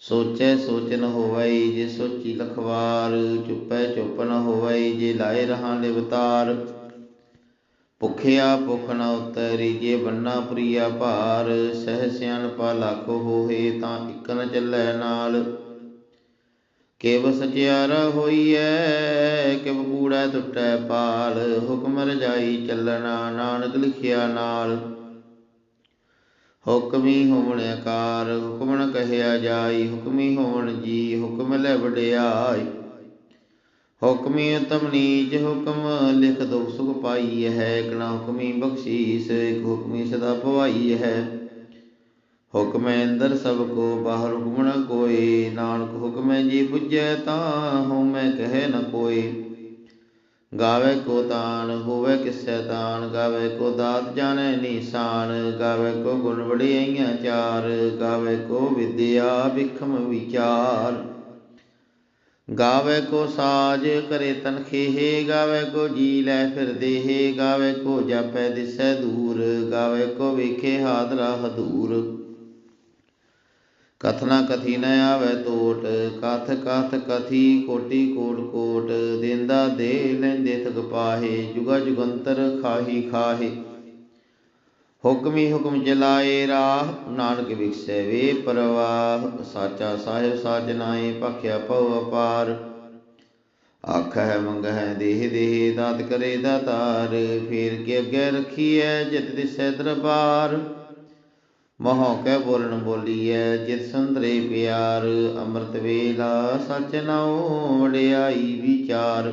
ਸੋਚੈ ਸੋਚ ਨ ਹੋਵਈ ਜੇ ਸੋਚੀ ਲਖਵਾਰ, ਚੁੱਪੈ ਚੁੱਪ ਨ ਹੋਵਈ ਜੇ ਲਾਏ ਰਹਾ ਲਿਵਤਾਰ। ਭੁਖਿਆ ਭੁਖ ਨ ਉਤਰੀ ਜੇ ਬੰਨਾ ਪ੍ਰੀਆ ਭਾਰ, ਸਹਿ ਸਿਆਣਪਾ ਲੱਖ ਹੋਏ ਤਾਂ ਇਕ ਨ ਚੱਲੈ ਨਾਲ। ਕਿਵ ਸਚਿਆਰਾ ਹੋਈਐ, ਕਿਵ ਕੂੜਾ ਟੁੱਟੈ ਪਾਲ, ਹੁਕਮ ਰਜਾਈ ਚੱਲਣਾ ਨਾਨਕ ਲਿਖਿਆ ਨਾਲ। ਹੁਕਮੀ ਹੋਵਣ ਆਕਾਰ ਹੁਕਮ ਕਹਿਆ ਜਾਈ, ਹੁਕਮੀ ਹੋਵਣ ਜੀ, ਹੁਕਮ ਲੈ ਵਡਿਆਈ। ਹੁਕਮੀ ਉਤਮ ਨੀਚ, ਹੁਕਮ ਲਿਖ ਦੁਖ ਸੁਖ ਪਾਈ ਹੈ ਇਕ ਹੁਕਮੀ ਬਖਸ਼ੀਸ, ਇਕ ਹੁਕਮੀ ਸਦਾ ਭਵਾਈ ਹੈ। ਹੁਕਮੈ ਅੰਦਰ ਸਭ ਕੋ, ਬਾਹਰ ਹੁਕਮ ਨ ਕੋਏ ਨਾਨਕ ਹੁਕਮੈ ਜੀ ਪੁੱਜੈ ਤਾਂ ਹਉ ਮੈਂ ਕਹੈ ਨ ਕੋਏ ਗਾਵੇ ਕੋ ਤਾਨ, ਹੋਵੇ ਕਿਸੈ ਤਾਨ, ਗਾਵੇ ਕੋ ਦਾਤ ਜਾਣੈ ਨੀਸਾਨ, ਗਾਵੇ ਕੋ ਗੁਣ ਵਡਿਆਈਆਂ ਚਾਰ, ਗਾਵੇ ਕੋ ਵਿਦਿਆ ਵਿਖਮ ਵਿਚਾਰ। ਗਾਵੇ ਕੋ ਸਾਜ ਕਰੇ ਤਨਖੇਹੇ ਗਾਵੇ ਕੋ ਜੀ ਲੈ ਫਿਰ ਦੇਹ, ਗਾਵੇ ਕੋ ਜਾਪੈ ਦਿਸੈ ਦੂਰ, ਗਾਵੇ ਕੋ ਵੇਖੇ ਹਾਦਰਾ ਹਦੂਰ। ਕਥਨਾ ਕਥੀ ਨ ਆਵੇ ਟੋਟ ਕਥ ਕਥ ਕਥੀ ਕੋਟੀ ਕੋਟ ਕੋਟ, ਦੇਂਦਾ ਦੇ ਲੈਂਦੇ ਥਕ ਪਾਹੇ, ਜੁਗਾ ਜੁਗੰਤਰ ਖਾਹੀ ਖਾਹੇ। ਹੁਕਮੀ ਹੁਕਮ ਜਲਾਏ ਰਾਹ, ਨਾਨਕ ਵਿਖਸੈ ਵੇ ਪਰਵਾਹ, ਸਾਚਾ ਸਾਹਿਬ ਸਾਚ ਨਾਏ ਭਖਿਆ ਪਉ ਅਪਾਰ। ਆਖੈ ਮੰਗਹਿ ਦੇਹ ਦੇਹ, ਦਾਤ ਕਰੇ ਦਾਤਾਰ, ਫੇਰ ਕੇ ਅੱਗੇ ਰਖੀਐ, ਜਿਤ ਦਿਸੈ ਦਰਬਾਰ। ਮਹੋ ਕੈ ਬੋਲਣ ਬੋਲੀਐ ਜਿਤ ਸੰਤਰੇ ਪਿਆਰ ਅੰਮ੍ਰਿਤ ਵੇਲਾ ਸਚ ਨਾਉ ਵਡਿਆਈ ਵਿਚਾਰ।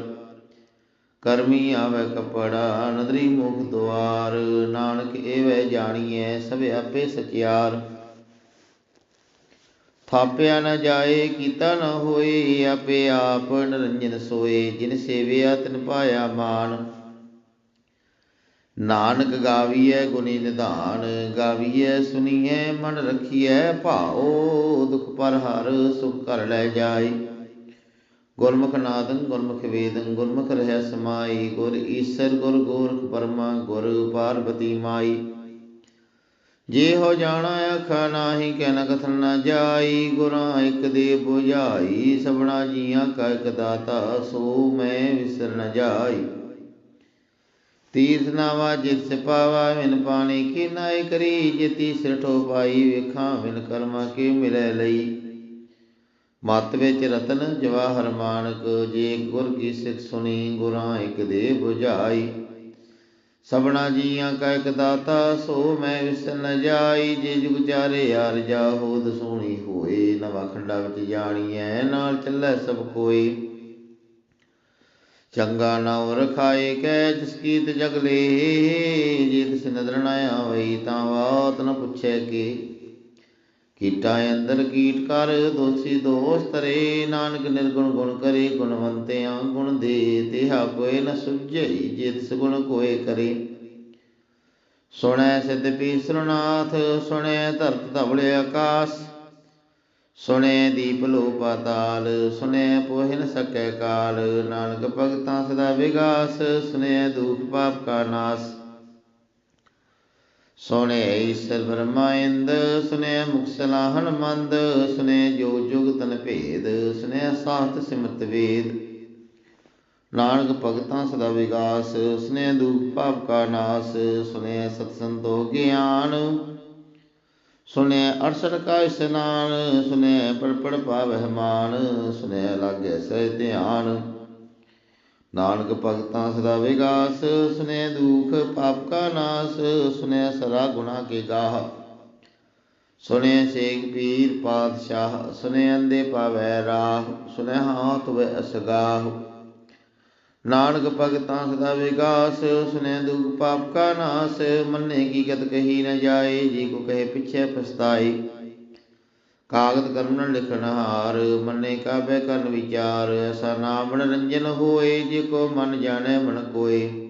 ਕਰਮੀ ਆਵੇ ਕਪੜਾ, ਨਦਰੀ ਮੁਖ ਦੁਆਰ, ਨਾਨਕ ਏਵੈ ਜਾਣੀਐ, ਸਭ ਆਪੇ ਸਚਿਆਰ। ਥਾਪਿਆ ਨ ਜਾਏ, ਕੀਤਾ ਨ ਹੋਏ, ਆਪੇ ਆਪ ਨਿਰੰਜਨ ਸੋਏ, ਜਿਨ ਸੇਵਿਆ ਤਿਨ ਪਾਇਆ ਮਾਨ ਨਾਨਕ ਗਾਵੀਐ ਗੁਣੀ ਨਿਧਾਨ, ਗਾਵੀਐ ਸੁਣੀਐ ਮਨ ਰਖੀਐ ਭਾਉ, ਦੁਖ ਪਰ ਹਰ ਸੁਖ ਕਰ ਲੈ ਜਾਏ। ਗੁਰਮੁਖ ਨਾਦੰ, ਗੁਰਮੁਖ ਵੇਦੰ, ਗੁਰਮੁਖ ਰਹਿ ਸਮਾਈ, ਗੁਰ ਈਸਰ, ਗੁਰ ਗੋਰਖ ਪਰਮਾ, ਗੁਰ ਪਾਰਬਤੀ ਮਾਈ। ਜੇ ਹੋ ਜਾਣਾ ਆਖਾ ਨਾਹੀ ਕਹਿ ਕਥਨ ਨਾ ਜਾਈ। ਗੁਰਾਂ ਇਕ ਦੇ 부ਝਾਈ ਸਭਨਾ ਜੀਆਂ ਕਾ ਇਕ ਦਾਤਾ, ਸੋ ਮੈਂ ਵਿਸਰ ਨ ਜਾਈ। ਤੀਰਥ ਨਾਵਾ ਜਿਤ ਸਿਪਾਵਾ ਮਿਨ ਪਾਣੀ ਕੀ ਨਾਇ ਕਰੀ, ਜੇ ਤੀਸਰ ਪਾਈ ਵੇਖਾਂ ਮਿਨ ਕਰਮਾ ਕੀ ਮਿਲੈ ਲਈ। ਮਤ ਵਿੱਚ ਰਤਨ ਜਵਾਹਰ ਮਾਨਕ, ਜੇ ਗੁਰ ਕੀ ਸਿੱਖ ਸੁਣੀ, ਗੁਰਾਂ ਇਕ ਦੇ 부ਝਾਈ ਸਭਨਾ ਜੀਆਂ ਕਾ ਇਕ ਦਾਤਾ, ਸੋ ਮੈਂ ਵਿਸ ਨ ਜਾਈ। ਜੇ ਜੁਗ ਚਾਰੇ ਯਾਰ ਜਾ ਹੋਦ ਹੋਏ, ਨਵਾ ਖੰਡਾ ਵਿੱਚ ਜਾਣੀਐ, ਨਾਲ ਚੱਲੈ ਸਭ ਕੋਈ। ਚੰਗਾ ਨਾਉ ਰਖਾਏ ਕੈ ਜਿਸ ਕੀਤ ਜਗ ਲੇ, ਜੇ ਤਿਸ ਨਦਰ ਨ ਆਵਈ ਤਾਂ ਬਾਤ ਨ ਪੁੱਛੈ ਕੀ। ਕੀਟਾ ਅੰਦਰ ਕੀਟ ਕਰ, ਦੋਸੀ ਦੋਸ ਤਰੇ ਨਾਨਕ ਨਿਰਗੁਣ ਗੁਣ ਕਰੇ, ਗੁਣਵੰਤਿਆਂ ਗੁਣ ਦੇ ਤਿਹਾ ਕੋਇ ਨ ਸੁਝਈ ਜੇ ਤਿਸ ਗੁਣ ਕੋਇ ਕਰੇ। ਸੁਣੈ ਸਿਧ ਪੀ ਸੁਰਨਾਥ ਸੁਣੈ ਧਰਤ ਧਵਲੇ ਆਕਾਸ। ਸੁਣੈ ਦੀਪ ਲੋ ਪਾਤਾਲ ਸੁਣੈ ਪੋਹਿ ਨ ਸਕੈ ਕਾਲ। ਨਾਨਕ ਭਗਤਾਂ ਸਦਾ ਵਿਗਾਸ, ਸੁਣੈ ਦੁਖ ਪਾਪ ਕਾ ਨਾਸ। ਸੁਣੈ ਈਸ਼ਰ ਬ੍ਰਹਮਾ ਇੰਦ, ਸੁਣੈ ਮੁਖ ਸਲਾਹਨ ਮੰਦ, ਸੁਣੈ ਜੋ ਜੁਗ ਤਨ ਭੇਦ, ਸੁਣੈ ਸਾਤ ਸਿਮਤ ਵੇਦ। ਨਾਨਕ ਭਗਤਾਂ ਸਦਾ ਵਿਗਾਸ, ਸੁਣੈ ਦੁਖ ਪਾਪ ਕਾ ਨਾਸ, ਸੁਣੈ ਸਤ ਸੰਤੋ ਗਿਆਨ। ਸੁਣੈ ਅਰਸਠ ਕਾ ਇਸਨਾਨ ਸੁਣੈ ਪੜ ਪੜ ਪਾਵਹਿ ਮਾਨ ਸੁਣੈ ਲਾਗੈ ਸਹਿ ਧਿਆਨ। ਨਾਨਕ ਭਗਤਾਂ ਸਦਾ ਵਿਗਾਸ, ਸੁਨੈ ਦੁਖ ਪਾਪ ਕਾ ਨਾਸ, ਸੁਨੈ ਸਰਾ ਗੁਨਾ ਕੇ ਗਾਹ। ਸੁਨੈ ਸੇਖ ਪੀਰ ਪਾਤਸ਼ਾਹ, ਸੁਨੈ ਅੰਦੇ ਪਾਵੈ ਰਾਹ, ਸੁਨੈ ਹਾਥ ਵੇ ਅਸਗਾਹ। ਨਾਨਕ ਭਗਤਾਂ ਸਦਾ ਵਿਗਾਸ ਸੁਨੈ ਦੁਖ ਪਾਪ ਕਾ ਨਾਸ, ਮੰਨੇ ਕੀ ਗਤ ਕਹੀ ਨ ਜਾਏ, ਜੀ ਕੋ ਕਹੇ ਪਿਛੇ ਪਛਤਾਈ ਕਾਗਦ ਕਰਮ ਲਿਖਣ ਹਾਰ, ਮੰਨੇ ਕਾਬੇ ਕਰਨ ਵਿਚਾਰ, ਐਸਾ ਨਾਮ ਮਨੋਰੰਜਨ ਹੋਏ, ਜੇ ਕੋ ਮਨ ਜਾਣੈ ਮਨ ਕੋਏ।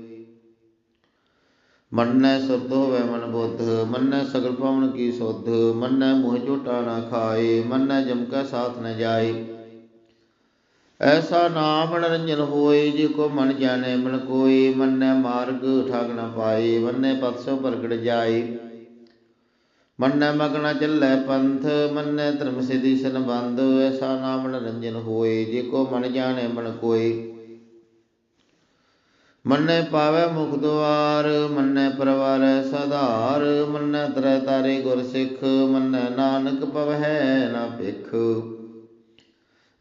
ਮੰਨੈ ਸੁਰਤ ਹੋਵੇ ਮਨ ਬੁੱਧ, ਮੰਨੈ ਸਗਲ ਪਵਨ ਕੀ ਸੁਧ, ਮੰਨੈ ਮੋਹ ਝੋਟਾ ਨਾ ਖਾਏ, ਮੰਨੈ ਜਮ ਕੈ ਸਾਥ ਨ ਜਾਏ। ਐਸਾ ਨਾਮ ਮਨੋਰੰਜਨ ਹੋਏ ਜੇ ਕੋ ਮਨ ਜਾਣੈ, ਮਨ ਕੋਏ, ਮੰਨੈ ਮਾਰਗ, ਠਾਗ ਨ ਪਾਏ ਮੰਨੈ ਪਤ ਸੋ ਪ੍ਰਗਟ ਜਾਏ। ਮੰਨੈ ਮਗਨ ਚੱਲੈ ਪੰਥ, ਮੰਨੈ ਧਰਮ ਸਿਧੀ ਸੰਬੰਧ, ਐਸਾ ਨਾਮ ਮਨੋਰੰਜਨ ਹੋਏ ਜੇ ਕੋ ਮਨ ਜਾਣੈ, ਮਨ ਕੋਏ। ਮੰਨੈ ਪਾਵੈ ਮੁਖ ਦੁਆਰ, ਮੰਨੈ ਪਰਵਾਰੈ ਸਧਾਰ, ਮੰਨੈ ਤਰੈ ਤਾਰੇ ਗੁਰ ਸਿੱਖ, ਮੰਨੈ ਨਾਨਕ ਪਵਹਿ ਨਾ ਭਿਖ।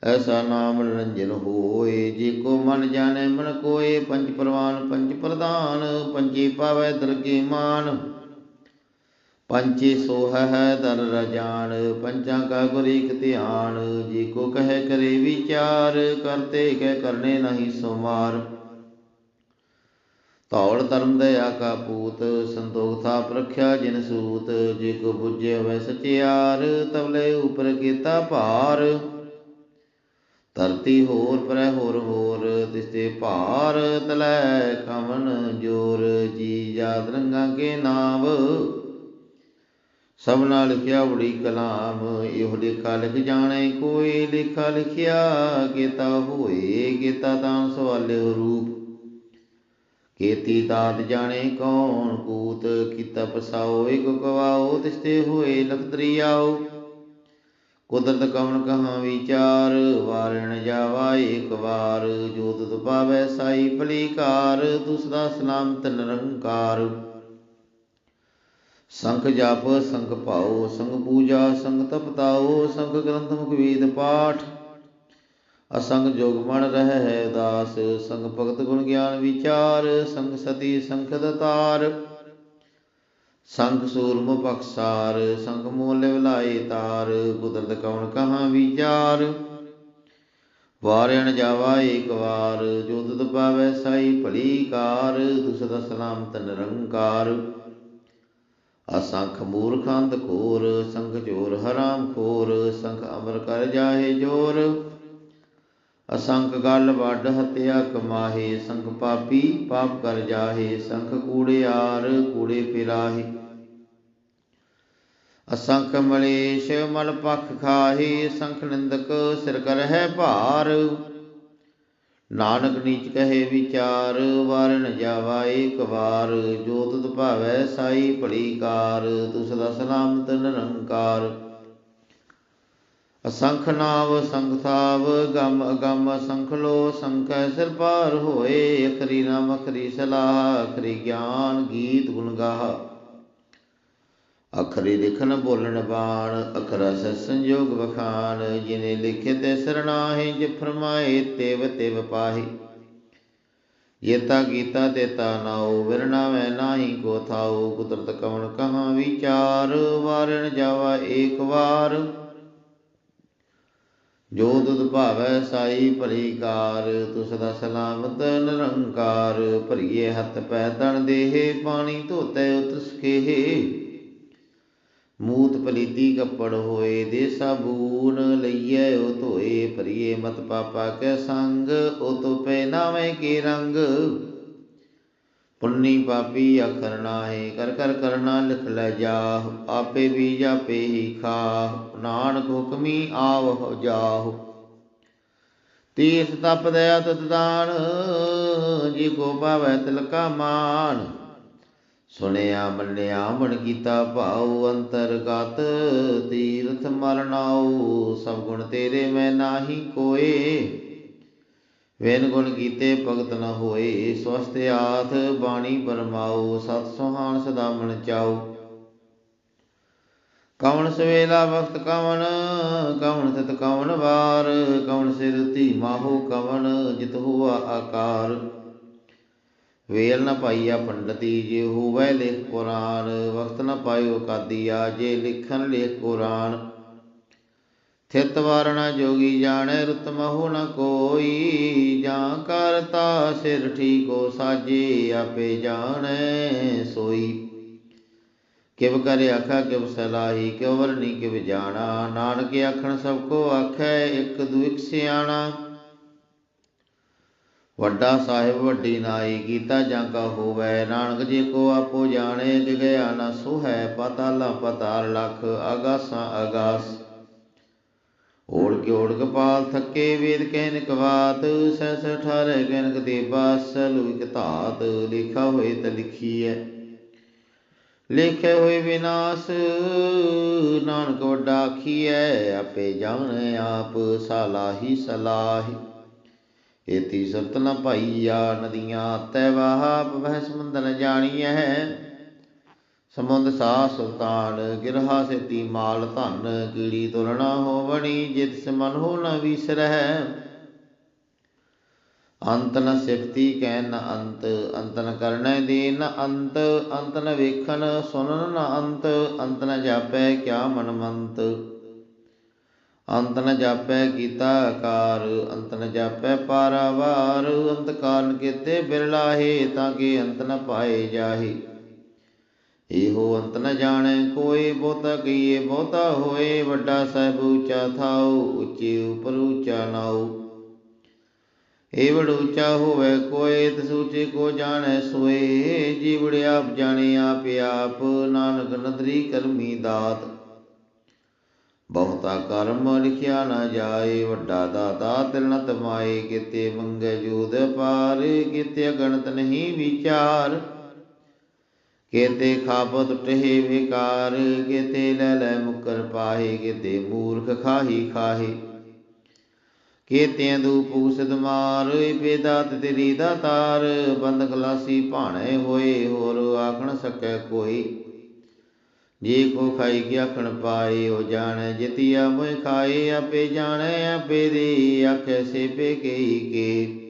ਐਸਾ ਨਾਮ ਨਿਰੰਜਨ ਹੋਏ, ਜੇ ਕੋ ਮਨ ਜਾਣੈ ਮਨ ਕੋਏ, ਪੰਜ ਪ੍ਰਵਾਨ ਪੰਜ ਪ੍ਰਧਾਨ, ਪੰਜੇ ਪਾਵੈ ਦਰਗੇ ਮਾਨ। ਪੰਚੇ ਸੋਹ ਹੈ ਦਰ ਰਜਾਨ ਪੰਜਾਂ ਕਾ ਗੁਰ ਏਕ ਧਿਆਨ, ਜੇ ਕੋ ਕਹੈ ਕਰੇ ਵਿਚਾਰ ਕਰਤੇ ਕਹਿ ਕਰਨੇ ਨਹੀਂ ਸੋ ਮਾਰ ਧਰਮ ਦਇਆ ਕਾ ਪੂਤ, ਸੰਤੋਖ ਥਾਪ ਰਖਿਆ ਜਿਨ ਸੂਤ, ਜੇ ਕੋ ਬੁਝੇ ਹੋਵੇ ਸਚਿਆਰ, ਤਵਲੇ ਉਪਰ ਕੀਤਾ ਭਾਰ। ਧਰਤੀ ਹੋਰ ਪਰੈ ਹੋਰ ਹੋਰ ਤਿਸਤੇ ਭਾਰ ਤਲੈ ਕਮਨ ਜੋਰ, ਜੀ ਜਾਦ ਰੰਗਾ ਕੇ ਨਾਮ। ਸਭਨਾ ਲਿਖਿਆ ਉੜੀ ਕਲਾਮ, ਇਹੋ ਲੇਖਾ ਲਿਖ ਜਾਣੇ ਕੋਈ, ਲੇਖਾ ਲਿਖਿਆ ਕੀਤਾ ਹੋਏ, ਕੀਤਾ ਤਾਂ ਸਵਾਲਿਓ ਰੂਪ। ਕੀਤੀ ਦਾਤ ਜਾਣੇ ਕੌਣ ਕੂਤ, ਕੀਤਾ ਪਸਾਓ ਇਕ ਕਵਾਓ ਤਿਸਤੇ ਹੋਏ ਲਖਤਰੀ ਆਓ ਕੁਦਰਤ ਕਵਨ ਕਹਾ ਵਿਚਾਰ, ਵਾਰਣ ਜਾਵਾ ਏਕ ਵਾਰ। ਜੋ ਤੁਧ ਪਾਵੈ ਸਾਈ ਭਲੀਕਾਰ ਦੁਸਦਾ ਸਲਾਮਤ ਨਿਰੰਕਾਰ ਸੰਖ ਜਪ, ਸੰਖ ਭਾਉ, ਸੰਗ ਪੂਜਾ, ਸੰਗ ਤਪਤਾਓ ਸੰਗ ਗ੍ਰੰਥ ਮੁਖ ਵੇਦ ਪਾਠ। ਅਸੰਗ ਜੋਗ ਮਨ ਰਹਿ ਹੈ ਦਾਸ, ਸੰਗ ਭਗਤ ਗੁਣ ਗਿਆਨ ਵਿਚਾਰ, ਸੰਗ ਸਤੀ ਸੰਖ ਦਤਾਰ। ਸੰਗ ਸੂਰਮ ਬਖਸਾਰ, ਸੰਗ ਮੋਲ ਵਿਲਾਏ ਤਾਰ, ਕੁਦਰਤ ਕੌਣ ਕਹਾ ਵਿਚਾਰ ਵਾਰਿਣ ਜਾਵਾ ਏਕ ਵਾਰ, ਜੋ ਤੁਧ ਪਾਵੈ ਸਾਈ ਭਲੀ ਕਾਰ ਦੁਸਦਾ ਸਲਾਮਤ ਨਿਰੰਕਾਰ ਅਸੰਖ ਮੂਰਖੰਦ ਅੰਧ ਘੋਰ ਸੰਖ ਚੋਰ ਹਰਾਮ ਖੋਰ, ਸੰਖ ਅਮਰ ਕਰ ਜਾਹੇ ਜੋਰ। ਅਸੰਖ ਗਲ ਵੱਡ ਹਤਿਆ ਕਮਾਹੇ, ਸੰਖ ਪਾਪੀ ਪਾਪ ਕਰ ਜਾਹੇ, ਸੰਖ ਕੂੜਿਆਰ ਕੂੜੇ ਫਿਰਾਹੇ ਅਸੰਖ ਮਲੇਸ਼ ਮਲ ਪਖ ਖਾਹੇ, ਸੰਖ ਨਿੰਦਕ ਸਿਰ ਕਰ ਹੈ ਭਾਰ। ਨਾਨਕ ਨੀਚ ਕਹੇ ਵਿਚਾਰ ਵਾਰਨ ਜਾਵਾ ਏਕ ਵਾਰ। ਜੋ ਤੁਧ ਭਾਵੈ ਸਾਈ ਭਲੀ ਕਾਰ, ਤੁਸ ਦਾ ਸਲਾਮਤ ਨਿਰੰਕਾਰ। ਅਸੰਖ ਨਾਵ ਸੰਖ ਥਾਵ, ਗਮ ਅਗਮ ਅਸੰਖ ਲੋ ਸੰਖੈ ਸਿਰ ਪਾਰ ਹੋਏ, ਅਖਰੀ ਨਾਮ ਅਖਰੀ ਸਲਾਹ, ਅਖਰੀ ਗਿਆਨ ਗੀਤ ਗੁਣ ਗਾਹ। ਅਖਰੀ ਲਿਖਨ ਬੋਲਣ ਬਾਣ ਅਖਰਸ ਸੰਜੋਗ ਵਖਾਨ ਜਿਨੇ ਲਿਖੇ ਤੇ ਸਰਣਾਹੀ ਜਿ ਫਰਮਾਏ ਤੇਵ ਤੇਵ ਪਾਹੀ। ਯਤਾ ਗੀਤਾ ਤੇਤਾ ਨਾਉ ਵਿਰਣਾ ਮੈਂ ਨਾਹੀ ਕੋ ਥਾਉ ਕੁਦਰਤ ਕਵਣ ਕਹਾ ਵਿਚਾਰ, ਵਾਰਣ ਜਾਵਾ ਏਕ ਵਾਰ। ਜੋ ਦੁਦ ਭਾਵੈ ਸਾਈ ਭਰੀ ਕਾਰ ਤੁਸ ਦਾ ਸਲਾਮਤ ਨਿਰੰਕਾਰ, ਭਰੀਏ ਹੱਥ ਪੈ ਤਣ ਦੇਹ, ਪਾਣੀ ਧੋਤੇ ਉਤਸਕੇ ਮੂਤ ਪਲੀਤੀ ਕੱਪੜ ਹੋਏ ਦੇ ਸਾਬੂਨ ਲਈਐ, ਉਹ ਧੋਏ, ਭਰੀਏ ਮਤ ਪਾਪਾ ਕੈ ਸੰਗ, ਉਹ ਤੋ ਪੈ ਨਾਵੇਂ ਕੇ ਰੰਗ। ਪੁੰਨੀ ਪਾਪੀ ਅਖਰ ਨਾਹੀ, ਕਰ ਕਰ ਕਰਨਾ ਲਿਖ ਲੈ ਜਾਹ, ਆਪੇ ਵੀ ਜਾਪੇ ਹੀ ਖਾਹ, ਨਾਨਕ ਹੁਕਮੀ ਆਵ ਜਾਹ। ਤੀਰਥ ਤਪ ਦਇਆ ਤੁਤ ਦਾਨ, ਜੀ ਕੋ ਪਾਵੈ ਤਿਲਕਾ ਮਾਨ। ਸੁਣਿਆ ਮੰਨਿਆ ਮਨ ਕੀਤਾ ਭਾਉ ਅੰਤਰਗਤ ਤੀਰਥ ਮਰਨਾਉ ਸਭ ਗੁਣ ਤੇਰੇ ਮੈਂ ਨਾਹੀ ਕੋਏ। ਵੇਨ ਗੁਣ ਕੀਤੇ ਭਗਤ ਨ ਹੋਏ ਸਵਸਤ ਆਥ ਬਾਣੀ ਪਰਮਾਉ, ਸਤ ਸੁਹਾਨ ਸਦਾ ਮਨ ਚਾਉ। ਕਵਣ ਸਵੇਲਾ ਵਕਤ ਕਵਣ ਕਵਣ ਤਿਤ ਕਵਣ ਵਾਰ, ਕਵਣ ਸਿਰ ਧੀ ਮਾਹੋ ਕਵਣ, ਜਿਤ ਹੁਆ ਆਕਾਰ। ਵੇਲ ਨ ਪਾਈਆ ਪੰਡਤੀ, ਜੇ ਹੋਵੇ ਲੇਖ ਕੁਰਾਨ ਵਕਤ ਨ ਪਾਇਓ ਕਾਦੀਆ, ਜੇ ਲਿਖਨ ਲੇਖ ਕੁਰਾਨ। ਥਿਤ ਵਾਰਣਾ ਜੋਗੀ ਜਾਣੈ ਰੁਤ ਮਹੁ ਨ ਕੋਈ, ਜਾਂ ਕਰਤਾ ਸਿਰ ਠੀਕੋ ਸਾਜੇ, ਆਪੇ ਜਾਣੈ ਸੋਈ। ਕਿਵ ਕਰੇ ਆਖਾ, ਕਿਵ ਸਲਾਹੀ, ਕਿਵ ਵਰਨੀ ਕਿਵ ਜਾਣਾ। ਨਾਨਕ ਆਖਣ, ਸਭ ਕੋ ਆਖੈ, ਇੱਕ ਦੁਇਕ ਸਿਆਣਾ। ਵੱਡਾ ਸਾਹਿਬ, ਵੱਡੀ ਨਾਈ, ਕੀਤਾ ਜਾਂ ਕਾ ਹੋਵੈ। ਨਾਨਕ ਜੇ ਕੋ ਆਪੋ ਜਾਣੇ ਦਿਗਿਆ ਨਾ ਸੁਹੈ, ਪਤਾਲਾ ਪਤਾਲ ਲਖ, ਆਗਾਸਾਂ ਆਗਾਸ। ਓੜ ਕੇ ਓੜ ਕਪਾਲ ਥੱਕੇ ਵੇਦ ਕਹਿਨ ਕਵਾਤ ਸਹਿਸ ਠਾਰੇ ਕਹਿਨ ਕਦੇ ਬਾਸ ਲੁਇਕ ਧਾਤ ਲਿਖਾ ਹੋਏ ਤ ਲਿਖੀਐ। ਲਿਖੇ ਹੋਏ ਵਿਨਾਸ਼, ਨਾਨਕ ਵੱਡਾ ਆਖੀਐ, ਆਪੇ ਜਾਣ ਆਪ ਸਲਾਹੀ ਸਲਾਹੀ। ਏਤੀ ਸੁਰਤ ਨ ਭਾਈਆ ਨਦੀਆਂ ਤੈ ਵਾਹ ਬਹਿ ਸਮੁੰਦਰ ਜਾਣੀਐ। ਸਮੁੰਦ ਸਾ ਸੁਲਤਾਨ, ਗਿਰਹਾ ਸੇਤੀ ਮਾਲ ਧਨ, ਕੀੜੀ ਤੁਲਣਾ ਹੋਵਣੀ, ਜਿਤ ਸਮਨ ਹੋ ਨ ਵਿਸਰਹਿ। ਅੰਤ ਨ ਸਿਫਤੀ ਕਹਿ ਨ ਅੰਤ ਅੰਤ ਨ ਕਰਨੈ ਦੇ ਅੰਤ ਅੰਤ ਨ ਵੇਖਣ ਸੁਨਨ ਨ ਅੰਤ ਅੰਤ ਨ ਜਾਪੈ ਕਿਆ ਮਨ ਮੰਤ ਅੰਤ ਨ ਜਾਪੈ ਕੀਤਾ ਆਕਾਰ ਅੰਤ ਨ ਜਾਪੈ ਪਾਰਾਵਾਰ, ਅੰਤ ਕਾਰਨ ਕੀਤੇ ਬਿਰਲਾਹੇ, ਤਾਂ ਕਿ ਅੰਤ ਨ ਪਾਏ ਜਾਹੇ। ਇਹੋ ਅੰਤ ਨ ਜਾਣੈ, ਕੋਈ ਬਹੁਤਾ ਕਹੀਏ ਬਹੁਤਾ ਹੋਏ, ਵੱਡਾ ਸਾਹਿਬ ਉੱਚਾ ਥਾਉ, ਉੱਚੇ ਉਪਰ ਉੱਚਾ ਨਾਉ। ਏਵੜ ਉੱਚਾ ਹੋਵੇ ਕੋਏ, ਤਿਸ ਉੱਚੇ ਕੋ ਜਾਣੈ ਸੋਏ। ਜੀਵੜ ਆਪ ਜਾਣੇ ਆਪ ਆਪ, ਨਾਨਕ ਨਦਰੀ ਕਰਮੀ ਦਾਤ। ਬਹੁਤਾ ਕਰਮ ਲਿਖਿਆ ਨਾ ਜਾਏ, ਵੱਡਾ ਦਾਤਾ ਤਿਲ ਨ ਕਿਤੇ ਮੰਗੇ ਜੂਦ ਪਾਰ, ਕਿਤੇ ਗਣਤ ਨਹੀਂ ਵਿਚਾਰ। ਕੇਤੇ ਖਾਪਤ ਟਹਿ ਵਿਕਾਰ, ਕੇਤੇ ਲੈ ਲੈ ਮੁਕਰ ਪਾਹੇ, ਕੇਤੇ ਮੂਰਖ ਖਾਹੀ ਖਾਹੇ। ਕੇਤਿਆਂ ਦੂ ਪੂਸਦ ਮਾਰ ਬੇਦਾਤ ਤੇਰੀ ਦਾਤਾਰ ਬੰਦ ਖਲਾਸੀ ਭਾਣੇ ਹੋਏ, ਹੋਰ ਆਖਣ ਸਕੈ ਕੋਈ। ਜੇ ਕੋ ਖਾਈ ਗਿਆ ਆਖਣ ਪਾਏ ਹੋ ਜਾਣੈ ਜਿਤਿਆ ਮੋਇ ਖਾਏ, ਆਪੇ ਜਾਣੈ ਆਪੇ ਦੇ, ਆਖੇ ਸੇਪੇ ਕੇਈ ਕੇ।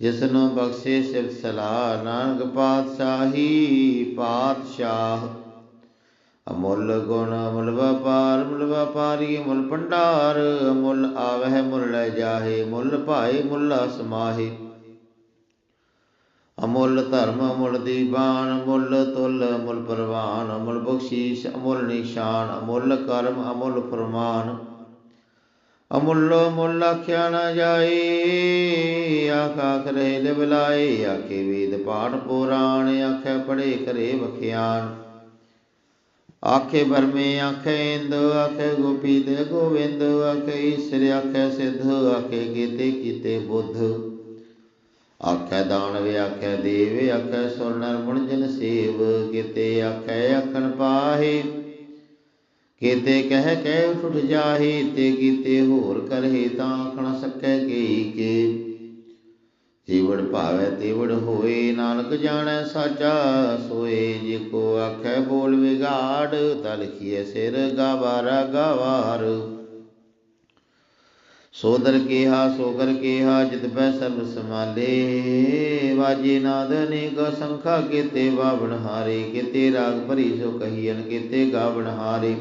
ਜਿਸ ਨੂੰ ਬਖਸ਼ੇ ਸ਼ਿਵ ਸਲਾਹ, ਨਾਨਕ ਪਾਤਸ਼ਾਹੀ ਪਾਤਸ਼ਾਹ। ਅਮੁੱਲ ਗੁਣ ਅਮੁੱਲ ਵਪਾਰ ਮੁੱਲ ਵਪਾਰੀ ਮੁੱਲ ਭੰਡਾਰ, ਅਮੁੱਲ ਆਵਹਿ ਮੁੱਲ ਲੈ ਜਾਹੇ, ਮੁੱਲ ਭਾਏ ਮੁੱਲ ਸਮਾਹੇ ਅਮੁੱਲ ਧਰਮ ਅਮੁੱਲ ਦੀਵਾਨ ਅਮੁੱਲ ਤੁਲ ਅਮੁੱਲ ਪਰਵਾਨ, ਅਮੁੱਲ ਬਖਸ਼ੀਸ਼ ਅਮੁੱਲ ਨਿਸ਼ਾਨ, ਅਮੁੱਲ ਕਰਮ ਅਮੁੱਲ ਫਰਮਾਨ। ਅਮੁੱਲੋ ਮੁੱਲ ਆਖਿਆ ਨਾ ਜਾਏ ਆਖ ਆਖ ਰਹੇ ਲਿਵਲਾਏ ਆਖੇ ਵੇਦ ਪਾਠ ਪੁਰਾਣ, ਆਖੇ ਪੜੇ ਕਰੇ ਵਖਿਆਨ ਆਖੇ ਬਰਮੇ ਆਖੇ ਇੰਦ, ਆਖੇ ਗੋਪੀ ਦੇ ਗੋਵਿੰਦ, ਆਖੇ ਈਸ਼ਰ, ਆਖੇ ਸਿੱਧ, ਆਖੇ ਕੀਤੇ ਕੀਤੇ ਬੁੱਧ। ਆਖੇ ਦਾਨਵ, ਆਖੇ ਦੇਵ, ਆਖੇ ਸੁਰਨਰ ਮੁਣ ਜਨ ਸੇਵ, ਕੀਤੇ ਆਖੇ ਆਖਣ ਪਾਹੇ। ਕੀਤੇ ਕਹਿ ਕਹਿ ਉਠ ਜਾਹੇ, ਤੇ ਕੀਤੇ ਹੋਰ ਕਰਹਿ ਤਾਂ ਆਖਣ ਸਕੈ ਕਈ ਕੇ ਜੀਵੜ ਭਾਵੈ ਤੇਵੜ ਹੋਏ, ਨਾਨਕ ਜਾਣੈ ਸਾਚਾ ਸੋਏ, ਜੇ ਕੋ ਆਖੈ ਬੋਲ ਵਿਗਾੜ, ਤਾ ਲਿਖੀਐ ਸਿਰ ਗਾਵਾਰਾ। ਗਾਵਾਰ ਸੋਦਰ ਕੀਹਾ ਸੋਗਰ ਕੀਹਾ, ਜਿਤ ਬੈ ਸਰਬ ਸਮਾਲੇ ਵਾਜੇ ਨਾਦ ਅਨੇਕ ਸੰਖਾ ਕੀਤੇ ਬਾਵਣ ਹਾਰੇ, ਕੀਤੇ ਰਾਗ ਭਰੀ ਸੋ ਕਹੀਨ ਕੀਤੇ ਗਾਵਣ ਹਾਰੇ।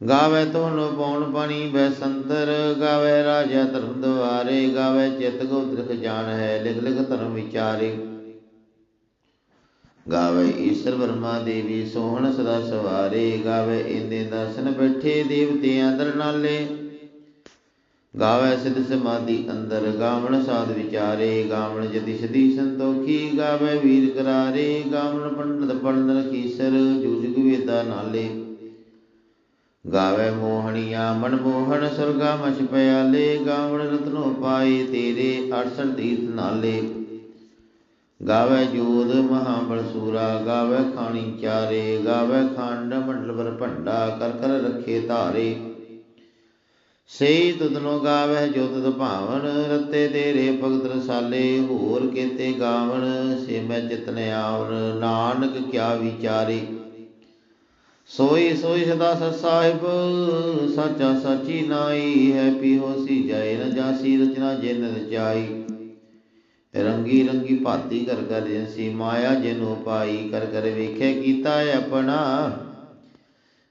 ਗਾਵੇ ਤੋਨ ਪੌਣ ਪਾਣੀ ਬੈ ਸੰਤਰ ਗਾਵੇ ਰਾਜਾ ਧਰਮ ਦਵਾਰੇ ਗਾਵੇ ਚਿਤ ਗੋਤਰਖ ਜਾਣ ਹੈ, ਲਿਖ ਲਿਖ ਧਰਮ ਵਿਚਾਰੇ। ਗਾਵੇ ਈਸ਼ਰ ਵਰਮਾ ਦੇਵੀ ਸੋਹਣ ਸਦਾ ਸਵਾਰੇ, ਗਾਵੇ ਇੰਦੇ ਦਰਸ਼ਨ ਬੈਠੇ ਦੇਵਤਿਆਂ ਦਰ ਨਾਲੇ। ਗਾਵੇ ਸਿਧ ਸਮਾਧੀ ਅੰਦਰ, ਗਾਵਣ ਸਾਧ ਵਿਚਾਰੇ, ਗਾਵਣ ਜਤੀ ਸਦੀ ਸੰਤੋਖੀ, ਗਾਵੇ ਵੀਰ ਕਰਾਰੇ, ਗਾਵਣ ਪੰਡਤ ਪੰਡਤ ਕੀਸਰ ਜੁਜਗ ਵੇਦਾ ਨਾਲੇ। ਗਾਵੇ ਮੋਹਣੀਆਂ, ਮਨ ਮੋਹਣ, ਸੁਰਗਾ ਮਛ ਪਿਆਲੇ ਗਾਵਣ ਰਤਨੋ ਪਾਏ ਤੇਰੇ 68 ਤੀਰਥ ਨਾਲੇ। ਗਾਵੇ ਜੋਦ ਮਹਾਬਲ ਸੂਰਾ, ਗਾਵੇ ਖਾਣੀ ਚਾਰੇ, ਗਾਵੇ ਖੰਡ ਮੰਡਲ ਬਰ ਭੰਡਾ, ਕਰ ਕਰ ਰੱਖੇ ਧਾਰੇ। ਸਈ ਤੁਧਨੋ ਗਾਵੇ ਜੋ ਤੁਧ ਭਾਵਨ, ਰਤੇ ਤੇਰੇ ਭਗਤ ਰਸਾਲੇ, ਹੋਰ ਕੀਤੇ ਗਾਵਣ, ਸੇ ਮੈਂ ਜਿਤਨ ਆਵਨ ਨਾਨਕ ਕਿਆ ਵਿਚਾਰੇ। ਸੋਈ ਸੋਈ ਸਦਾ ਸਤ ਸਾਹਿਬ, ਸਾਚਾ ਸਾਚੀ ਨਾਈ ਹੈ ਪੀ ਹੋਸੀ ਜੈ ਨ ਜਾਸੀ, ਰਚਨਾ ਜਿਨ ਰਚਾਈ। ਰੰਗੀ ਰੰਗੀ ਭਾਤੀ ਕਰ ਕਰ ਜਿਨਸੀ ਮਾਇਆ ਜਿਨੋ ਪਾਈ ਕਰ ਕਰ ਵੇਖੇ ਕੀਤਾ ਆਪਣਾ।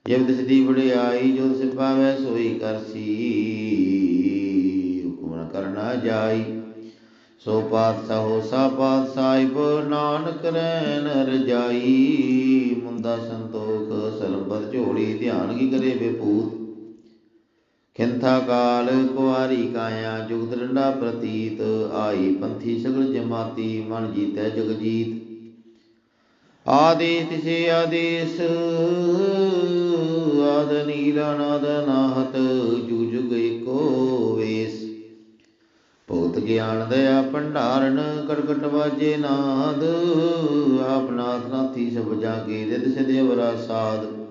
ਜਬ ਦਿਸਦੀ ਵਡਿਆਈ, ਜੋ ਸਿਪਾਵੇ ਸੋਈ ਕਰਸੀ ਹੁਕਮ ਕਰਨਾ ਜਾਈ। ਸੋ ਪਾਤਸ਼ਾਹੋ ਸਾ ਪਾਤਸ਼ਾਹਿਬ, ਨਾਨਕ ਰਹਿਣ ਰਜਾਈ। ਮੁੰਦਾ ਸੰਤੋਖ ਧਿਆਨ ਕੀ ਕਰੇ ਬੇਪੂਤ? ਖਿੰਥਾ ਕਾਲ ਕੁਆਰੀ ਕਾਇਆ ਜੁਗਤ ਡੰਡਾ ਪ੍ਰਤੀਤ, ਆਈ ਪੰਥੀ ਸਗਲ ਜਮਾਤੀ, ਮਨ ਜੀਤੈ ਜਗ ਆਦੇਸ ਤਿਸੇ ਆਦੇਸ, ਆਦ ਨੀਲਾ ਨਾਦ ਨਾਹਤ ਜੂ ਜੁਗ ਏਕੋ ਵੇਸ। ਭੂਤ ਗਿਆਨ ਦਇਆ ਭੰਡਾਰਨ, ਕੜਕਟ ਵਾਜੇ ਨਾਦ, ਆਪ ਨਾਥੀ ਸਭ ਜਾਗੇ ਰਿਦ ਸਿਧ ਸਾਧ।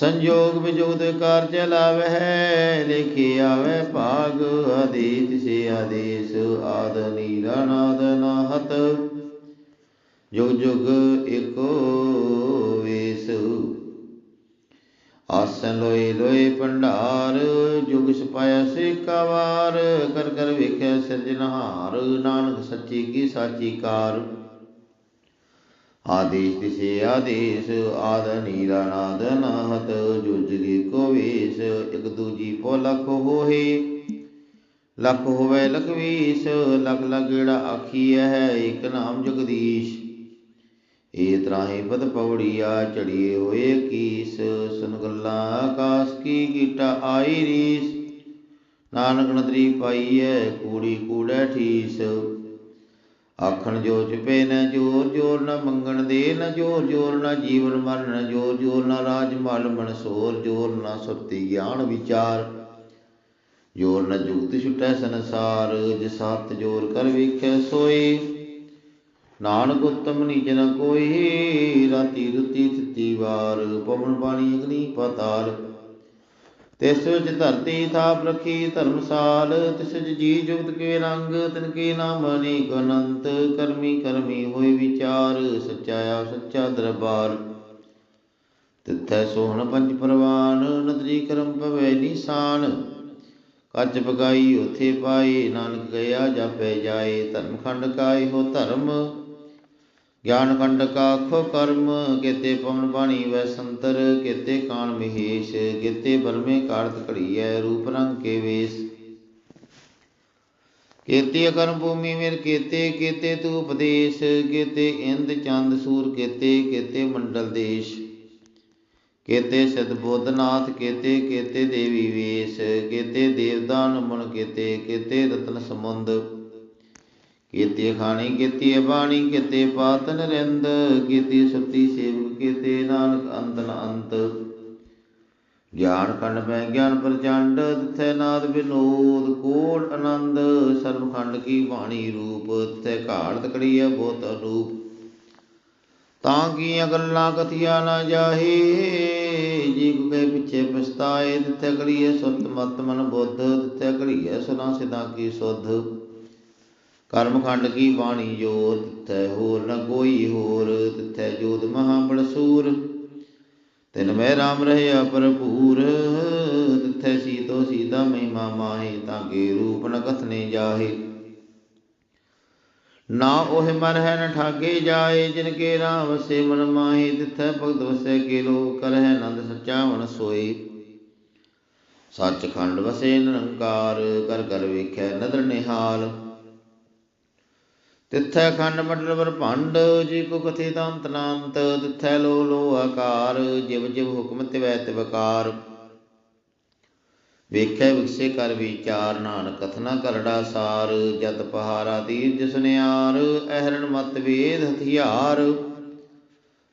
ਸੰਜੋਗ ਵਿਜੋਗ ਕਾਰ ਚਲਾਵਹਿ ਲਿਖੇ ਆਵੇ ਭਾਗ ਆਦੇਸ ਸੇ ਆਦੇਸ, ਆਦ ਨੀਲਾ ਨਾਦ ਨਾਹਤ। ਜੁਗ ਜੁਗ ਏਕੋ ਵੇਸ। ਆਸਨ ਲੋਏ ਲੋਏ ਭੰਡਾਰ, ਜੁਗ ਸਪਾਇਆ ਸੇ ਕਵਾਰ, ਕਰ ਕਰ ਵੇਖਿਆ ਸਿਰਜਨਹਾਰ ਨਾਨਕ ਸੱਚੀ ਕੀ ਸਾਚੀ ਕਾਰ। ਆਦੇਸ਼ ਤਿਸੇ ਆਦੇਸ਼ ਆਦ ਨੀਰਾ ਨਾਦ ਨਾਹਤ ਜੁਜਗੀ ਕੋ ਵੇਸ, ਇਕ ਦੂਜੀ ਪੋ ਲਖ ਹੋਏ ਲਖ ਹੋਵੇ ਲਖਵੀਸ, ਲਖ ਲਗੜਾ ਆਖੀਐ ਹੈ, ਇਕ ਨਾਮ ਜਗਦੀਸ਼। ਏ ਤਰਾਹੀ ਪਦ ਪੌੜੀਆ ਚੜੀਏ ਹੋਏ ਕੀਸ, ਸੁਨ ਗੱਲਾਂ ਆਕਾਸ ਕੀ ਕੀਟਾ ਆਈ ਰੀਸ। ਨਾਨਕ ਨਦਰੀ ਪਾਈਐ, ਕੂੜੀ ਕੂੜੈ ਠੀਸ। ਆਖਣ ਜੋ ਚਪੇ ਨ ਜੋਰ ਜੋਰ ਨ ਮੰਗਣ ਦੇ ਨ ਜੋਰ ਜੋਰ ਨ ਜੀਵਨ ਮਰਨ ਜੋਰ ਜੋਰ ਨ ਰਾਜ ਮਲ ਮਨ ਸੋਰ ਜੋਰ ਨ ਸੁਰਤੀ ਗਿਆਨ ਵਿਚਾਰ। ਜੋਰ ਨ ਜੁਗਤ ਛੁਟੈ ਸੰਸਾਰ, ਜਿਸ ਜੋਰ ਕਰ ਵੇਖੈ ਸੋਈ ਨਾਨਕ ਉਤਮ ਨੀਚ ਨ ਕੋਈ, ਰਾਤੀ ਰੁਤੀ ਤਿੱਤੀ ਵਾਰ, ਪਵਨ ਬਾਣੀ ਅਗਨੀ ਪਤਾਲ। ਤਿਸ ਵਿੱਚ ਧਰਤੀ ਥਾਪ ਰਖੀ ਧਰਮਸਾਲ, ਤਿਸ ਵਿੱਚ ਜੀ ਜੁਗਤ ਕੇ ਰੰਗ, ਤਿਨ ਕੇ ਨਾਮ ਅਨੇਕ ਅਨੰਤ, ਕਰਮੀ ਕਰਮੀ ਹੋਏ ਵਿਚਾਰ, ਸੱਚਾ ਆ ਸੱਚਾ ਦਰਬਾਰ। ਤਿੱਥੈ ਸੋਹਣ ਪੰਜ ਪਰਵਾਨ, ਨਦਰੀ ਕਰਮ ਪਵੈ ਨਿਸ਼ਾਨ। ਕੱਚ ਪਗਾਈ ਉਥੇ ਪਾਏ, ਨਾਨਕ ਗਿਆ ਜਾਪੈ ਜਾਏ, ਧਰਮ ਖੰਡ ਕਾਏ ਹੋ ਧਰਮ। ਗਿਆਨ ਖੰਡ ਕਾ ਖੋ ਕਰਮ, ਕੇਤੇ ਪਵਨ ਬਾਣੀ ਵੈ ਸੰਤਰ, ਕੇਤੇ ਕਾਣ ਮਹੇਸ਼, ਕੇਤੇ ਬਰਮੇ ਕਾਰਤ ਘੜੀਐ, ਰੂਪ ਰੰਗ ਕੇ ਵੇਸ। ਕੇਤੇ ਅਕਰਮ ਭੂਮੀ ਮੇਰ ਕੇਤੇ ਕੇਤੇ ਤੂ ਉਪਦੇਸ਼, ਕੇਤੇ ਇੰਦ ਚੰਦ ਸੂਰ ਕੇਤੇ ਕੇਤੇ ਮੰਡਲ ਦੇਸ਼। ਕੇਤੇ ਸਿਧ ਬੋਧਨਾਥ, ਕੇਤੇ ਕੇਤੇ ਦੇਵੀ ਵੇਸ, ਕੇਤੇ ਦੇਵਦਾਨ ਮਨ ਕੇਤੇ ਕੇਤੇ ਰਤਨ ਸਮੁੰਦ। ਕੀਤੀ ਖਾਣੀ, ਕੀਤੀ ਬਾਣੀ, ਕੀਤੇ ਪਾਤ ਨਰਿੰਦ, ਕੀਤੇ ਸੁਰਤੀ ਸੇਵਕ, ਕੀਤੀ ਨਾਨਕ ਅੰਤਨ ਅੰਤ। ਗਿਆਨ ਖੰਡ ਮੈਂ ਗਿਆਨ ਪ੍ਰਚੰਡ, ਤਿਥੈ ਨਾਦ ਵਿਨੋਦ, ਕੋਟ ਆਨੰਦ, ਸਰਬ ਖੰਡ ਕੀ ਬਾਣੀ ਰੂਪ, ਤਿਥੈ ਘਾੜ ਤਕੜੀਐ ਬੋਤ ਅਨੂਪ। ਤਾਂ ਕੀਆਂ ਗੱਲਾਂ ਕਥੀਆਂ ਨਾ ਜਾਹੇ, ਜੀ ਕੋ ਪਿੱਛੇ ਪਛਤਾਏ, ਤਿਥੈ ਕੜੀਐ ਸੁਤ ਮਤ ਮਨ ਬੁੱਧ, ਤਿਥੈ ਕੜੀਐ ਸੁਨਾ ਸਿਦਾ ਕੀ ਸੁਧ। ਕਰਮ ਖੰਡ ਕੀ ਬਾਣੀ ਜੋਤ, ਤਿਥੈ ਹੋਰ ਨ ਕੋਈ ਹੋਰ, ਤਿਥੈ ਜੋਤ ਮਹਾ ਬੜਸੂਰ ਤਿਨ ਮੈਂ ਰਾਮ ਰਹਿਆ ਭਰਪੂਰ, ਤਿਥੈ ਸੀਤੋ ਸੀਤਾ ਮਹਿਮਾ ਮਾਹੀ, ਤਾਂ ਕੇ ਰੂਪ ਨ ਕਥਨੇ ਜਾਹੇ। ਨਾ ਉਹ ਮਨ ਹੈ ਨ ਠਾਗੇ ਜਾਏ, ਜਿਨ ਕੇ ਰਾਮ ਵਸੇ ਮਨ ਮਾਹੀ, ਤਿਥੈ ਭਗਤ ਵਸੈ ਕੇ ਲੋ ਕਰਹਿ ਆਨੰਦ ਸੱਚਾ ਮਨ ਸੋਏ। ਸੱਚ ਖੰਡ ਵਸੇ ਨਿਰੰਕਾਰ, ਕਰ ਕਰ ਵੇਖੈ ਨਦਰ ਨਿਹਾਲ। ਤਿੱਥੈ ਖੰਡ ਮੰਡਲ ਬ੍ਰਹਮੰਡ, ਜੀ ਕੋ ਕਥੇ ਤੰਤ ਨਾੰਤ ਤਿੱਥੈ ਲੋ ਲੋ ਆਕਾਰ, ਜਿਵ ਜਿਵ ਹੁਕਮ ਤਿਵੈ ਤਿਵਕਾਰ ਵੇਖੈ ਵਿਖਸੇ ਕਰ ਵਿਚਾਰ, ਨਾਨਕ ਕਥਨਾ ਕਰੜਾ ਸਾਰ, ਜਤ ਪਹਾਰਾ ਤੀਰਜ ਸੁਨਿਆਰ, ਅਹਰਣ ਮਤ ਵੇਦ ਹਥਿਆਰ।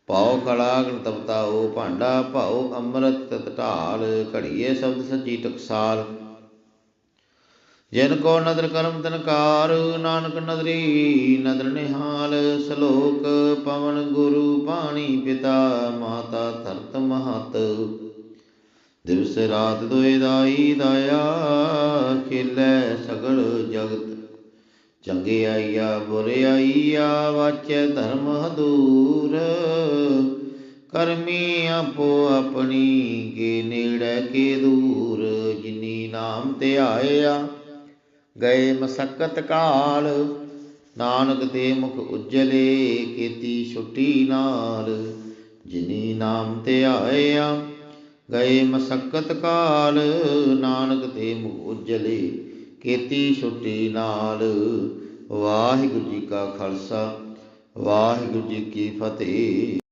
ਪਾਉ ਖੜਾ ਗਣਤਵਤਾਓ ਭਾਂਡਾ ਭਾਉ ਅੰਮ੍ਰਿਤ ਤਤ ਢਾਲ, ਘੜੀਏ ਸ਼ਬਦ ਸੱਚੀ ਟਕਸਾਲ। ਜਿਨ ਕੋ ਨਦਰ ਕਰਮ ਤਨਕਾਰ ਨਾਨਕ ਨਦਰੀ ਨਦਰ ਨਿਹਾਲ, ਸ਼ਲੋਕ ਪਵਨ ਗੁਰੂ ਪਾਣੀ ਪਿਤਾ ਮਾਤਾ ਧਰਤ ਮਹਤ। ਦਿਵਸ ਰਾਤ ਦੋਇ ਦਾਈ ਦਾਇਆ, ਖੇਲੇ ਸਗਲ ਜਗਤ। ਚੰਗੇ ਆਈਆ, ਬੁਰੇ ਆਈਆ, ਵਾਚੈ ਧਰਮ ਹਦੂਰ। ਕਰਮੀ ਆਪੋ ਆਪਣੀ ਕੇ ਨੇੜੇ ਕੇ ਦੂਰ। ਜਿਨੀ ਨਾਮ ਤੇ ਆਇਆ ਗਏ ਮਸਕਤ ਕਾਲ, ਨਾਨਕ ਦੇ ਮੁਖ ਉਜਲੇ ਕੀਤੀ ਛੁੱਟੀ ਨਾਲ। ਜਿਨੀ ਨਾਮ ਤੇ ਆਇਆ, ਗਏ ਮਸਕਤ ਕਾਲ, ਨਾਨਕ ਦੇ ਮੁਖ ਉਜਲੇ ਕੀਤੀ ਛੁੱਟੀ ਨਾਲ। ਵਾਹਿਗੁਰੂ ਜੀ ਕਾ ਖਾਲਸਾ, ਵਾਹਿਗੁਰੂ ਜੀ ਕੀ ਫਤਿਹ।